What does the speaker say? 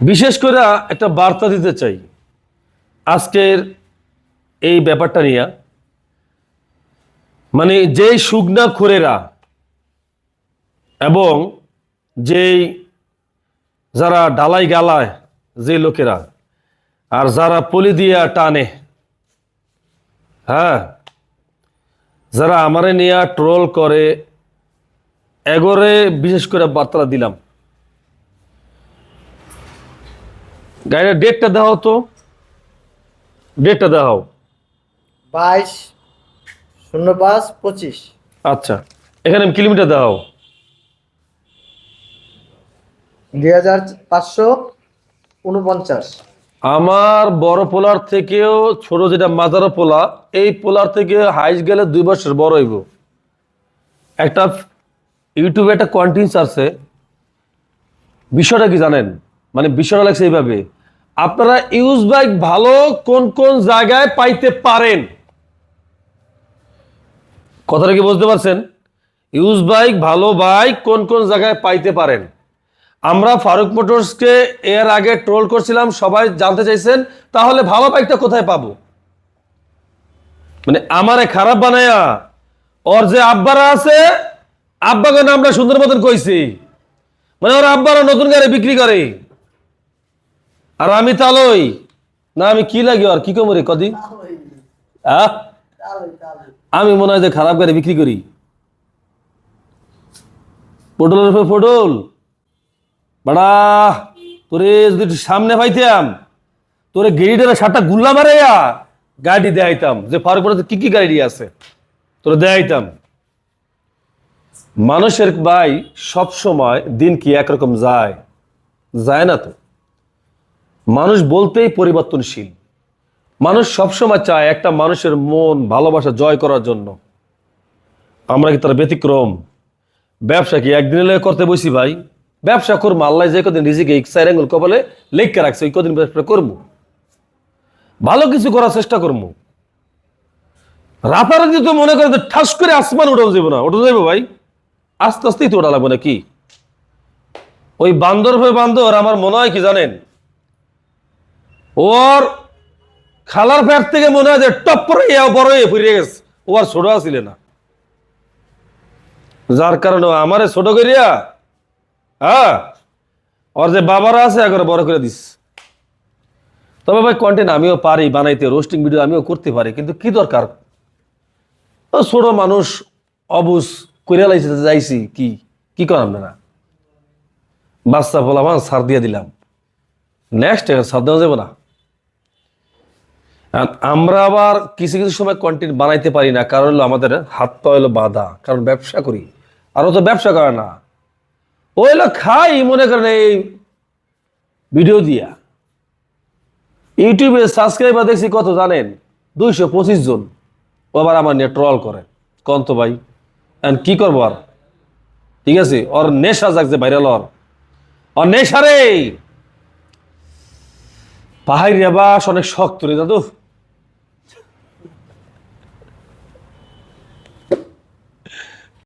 বিশেষ করে একটা বার্তা দিতে চাই। আজকের এই ব্যাপারটা নিয়ে। মানে যেই সুগনা খোরেরা এবং যেই যারা ডালাই গালায় যে লোকেরা, আর যারা পলি দিয়া টানে হ্যাঁ যারা আমারে নিয়ে ট্রোল করে, এগোরে বিশেষ করে বার্তা দিলাম। গাড়ির ডেটটা দেওয়া তো। ডেটটা দেওয়া বাইশ শূন্য পাঁচ পঁচিশ। আচ্ছা এখানে কিলোমিটার দেওয়া দুই হাজার পাঁচশো উনপঞ্চাশ। আমার বড় পোলার থেকেও ছোট যেটা মাজারা পোলা এই পোলার থেকে হাইস গেলে দুই বছর বড় হইব। একটা ইউটিউবে একটা কন্টেন্টস আছে। বিষয়টা কি জানেন? মানে বিষয়টা লাগছে এইভাবে। আপনারা ইউজ বাইক ভালো কোন কোন জায়গায় পাইতে পারেন? কথাটা কি বুঝতে পারছেন? ইউজ বাইক ভালো বাইক কোন কোন জায়গায় পাইতে পারেন? আমরা ফারুক মোটরসকে এর আগে ট্রোল করছিলাম, সবাই জানতে চাইছেন, তাহলে ভালো বাইকটা কোথায় পাবো? মানে আমারে খারাপ বানায়া, ওর যে আব্বারা আছে আব্বাকে আমরা সুন্দর মতন কইছি। মানে ওর আব্বারা নতুন গাড়ি বিক্রি করে। আর আমি তালই। না, আমি কি লাগি আর? কি কমরে কদি? আমি মনে হয় যে খারাপ গাড়ি বিক্রি করি। পটলের উপরে পটল। বাড়া, তোরে যদি সামনে পাইতাম, তোরে গেড়িটার সাতটা গুল্লা মারাইয়া গাড়ি দেখাইতাম যে ফারুক কি কি গাড়ি আছে, তোরে দেখাইতাম মানুষের ভাই সব সময় দিন কি একরকম যায়? যায় না তো। মানুষ বলতেই পরিবর্তনশীল। মানুষ সবসময় চায় একটা মানুষের মন, ভালোবাসা জয় করার জন্য। আমরা কি তার ব্যতিক্রম? ব্যবসা কি একদিন লেগে করতে বসি ভাই? ব্যবসা করব, আল্লাহ যে কদিন রিজিকে ইকসাইর আঙ্গুল কপালে লেখকে রাখছে, ওই কদিন ব্যবসা করব। ভালো কিছু করার চেষ্টা করব। রাতারাতি তো মনে করে ঠাস করে আসমান উঠে যাব না ওটা যাব ভাই? আস্তে আস্তেই তো ওটা লাগবে না কি ওই বান্দর হয়ে বান্দর, আমার মনে হয় কি জানেন? ওর খালার প্যাট থেকে মনে হয় যে টপ করে ইয়া বড় হয়ে ফিরে গেছে। ও আর ছোট আসিলে না। যার কারণে আমারে ছোট করিয়া হ্যাঁ ওর যে বাবারা আছে একবার বড় করে দিস। তবে ভাই কন্টেন্ট আমিও পারি, বানাইতে রোস্টিং ভিডিও আমিও করতে পারি, কিন্তু কি দরকার? ছোট মানুষ, অবুজ করিয়া লাইছে যাইছি, কি কি করাম না বাচ্চা বলাম সার দিয়ে দিলাম। নেক্সট সার দেওয়া যাবে না। আমরা আবার কিছু কিছু সময় কন্টেন্ট বানাইতে পারি না, কারণ হলো আমাদের হাত পা হলো বাধা, কারণ ব্যবসা করি। আর তো ব্যবসা করে না। ও হলো খাই, মনে করেন এই ভিডিও দিয়া। ইউটিউবে সাবস্ক্রাইবার দেখছি কত জানেন? দুইশো পঁচিশ জন। ও আবার আমার নিয়ে ট্রল করে। কন্ত ভাই? এখন কি করব আর? ঠিক আছে? ওর নেশা জাগছে ভাইরাল ওর ওর নেশা রে! পাহাড়ি বাস অনেক শক্ত রে দাদু।